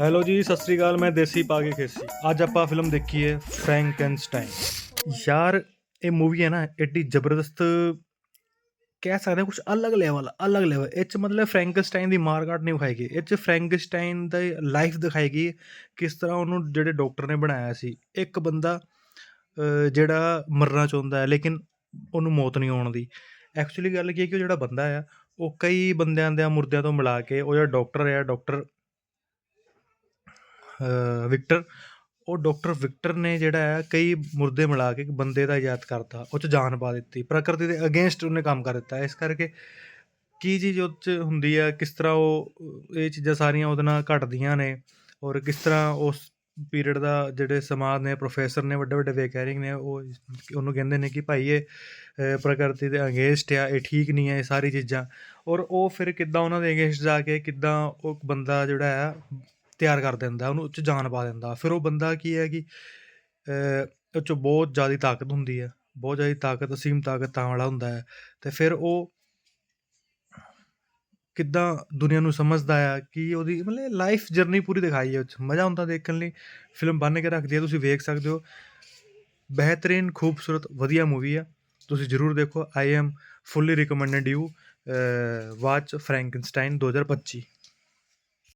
Hello ਜੀ, ਸਤਿ ਸ੍ਰੀ ਅਕਾਲ, ਮੈਂ ਦੇਸੀ ਪਾ ਕੇ ਖੇਸੀ। ਅੱਜ ਆਪਾਂ ਫਿਲਮ ਦੇਖੀ ਹੈ ਫ੍ਰੈਂਕਨਸਟਾਈਨ ਯਾਰ, ਇਹ ਮੂਵੀ ਹੈ ਨਾ ਐਡੀ ਜ਼ਬਰਦਸਤ, ਕਹਿ ਸਕਦੇ ਕੁਝ ਅਲੱਗ ਲੈਵਲ ਅਲੱਗ ਲੈਵਲ ਇਹ ਚ ਮਤਲਬ ਫ੍ਰੈਂਕਨਸਟਾਈਨ ਦੀ ਮਾਰਕਾਟ ਨਹੀਂ ਵਿਖਾਈ ਗਈ। ਇਹ ਚ ਫ੍ਰੈਂਕਨਸਟਾਈਨ ਦਾ ਲਾਈਫ ਦਿਖਾਈ ਗਈ ਕਿਸ ਤਰ੍ਹਾਂ ਉਹਨੂੰ ਜਿਹੜੇ ਡਾਕਟਰ ਨੇ ਬਣਾਇਆ ਸੀ। ਇੱਕ ਬੰਦਾ ਜਿਹੜਾ ਮਰਨਾ ਚਾਹੁੰਦਾ ਹੈ, ਲੇਕਿਨ ਉਹਨੂੰ ਮੌਤ ਨਹੀਂ ਆਉਣ ਦੀ। ਐਕਚੁਅਲੀ ਗੱਲ ਕੀ ਹੈ ਕਿ ਉਹ ਜਿਹੜਾ ਬੰਦਾ ਆ, ਉਹ ਕਈ ਬੰਦਿਆਂ ਦੇ ਮੁਰਦਿਆਂ ਤੋਂ ਮਿਲਾ ਕੇ, ਉਹ ਜਿਹੜਾ ਡਾਕਟਰ ਆ ਡਾਕਟਰ ਵਿਕਟਰ, ਉਹ ਡਾਕਟਰ ਵਿਕਟਰ ਨੇ ਜਿਹੜਾ ਹੈ ਕਈ ਮੁਰਦੇ ਮਿਲਾ ਕੇ ਇੱਕ ਬੰਦੇ ਦਾ ਇਜਾਦ ਕਰਤਾ, ਉਹ ਚ ਜਾਨ ਪਾ ਦਿੱਤੀ, ਪ੍ਰਕਿਰਤੀ ਦੇ ਅਗੇਂਸਟ ਉਹਨੇ ਕੰਮ ਕਰ ਦਿੱਤਾ। ਇਸ ਕਰਕੇ ਕੀ ਚੀਜ਼ ਉਹ ਚ ਹੁੰਦੀ ਹੈ, ਕਿਸ ਤਰ੍ਹਾਂ ਉਹ, ਇਹ ਚੀਜ਼ਾਂ ਸਾਰੀਆਂ ਉਹਦੇ ਨਾਲ ਘਟਦੀਆਂ ਨੇ ਔਰ ਕਿਸ ਤਰ੍ਹਾਂ ਉਸ ਪੀਰੀਅਡ ਦਾ ਜਿਹੜੇ ਸਮਾਜ ਨੇ ਪ੍ਰੋਫੈਸਰ ਨੇ, ਵੱਡੇ ਵੱਡੇ ਵੈਕੈਰਿੰਗ ਨੇ, ਉਹ ਉਹਨੂੰ ਕਹਿੰਦੇ ਨੇ ਕਿ ਭਾਈ ਇਹ ਪ੍ਰਕਿਰਤੀ ਦੇ ਅਗੇਂਸਟ ਆ, ਇਹ ਠੀਕ ਨਹੀਂ ਹੈ, ਇਹ ਸਾਰੀ ਚੀਜ਼ਾਂ। ਔਰ ਉਹ ਫਿਰ ਕਿੱਦਾਂ ਉਹਨਾਂ ਦੇ ਅਗੇਂਸਟ ਜਾ ਕੇ, ਕਿੱਦਾਂ ਉਹ ਬੰਦਾ ਜਿਹੜਾ ਹੈ ਤਿਆਰ ਕਰ ਦਿੰਦਾ, ਉਹਨੂੰ ਉਹ 'ਚ ਜਾਨ ਪਾ ਦਿੰਦਾ। ਫਿਰ ਉਹ ਬੰਦਾ ਕੀ ਹੈ ਕਿ ਉਹ 'ਚ ਬਹੁਤ ਜ਼ਿਆਦਾ ਤਾਕਤ ਹੁੰਦੀ ਹੈ, ਬਹੁਤ ਜ਼ਿਆਦਾ ਤਾਕਤ, ਅਸੀਮ ਤਾਕਤਾਂ ਵਾਲਾ ਹੁੰਦਾ ਹੈ। ਅਤੇ ਫਿਰ ਉਹ ਕਿੱਦਾਂ ਦੁਨੀਆ ਨੂੰ ਸਮਝਦਾ ਆ ਕਿ ਉਹਦੀ ਮਤਲਬ ਲਾਈਫ ਜਰਨੀ ਪੂਰੀ ਦਿਖਾਈ ਹੈ ਉਹ 'ਚ ਮਜ਼ਾ ਆਉਂਦਾ ਦੇਖਣ ਲਈ। ਫਿਲਮ ਬੰਨ ਕੇ ਰੱਖਦੀ ਹੈ, ਤੁਸੀਂ ਵੇਖ ਸਕਦੇ ਹੋ। ਬਿਹਤਰੀਨ, ਖੂਬਸੂਰਤ, ਵਧੀਆ ਮੂਵੀ ਆ ਤੁਸੀਂ ਜਰੂਰ ਦੇਖੋ I am fully recommended you watch Frankenstein 2025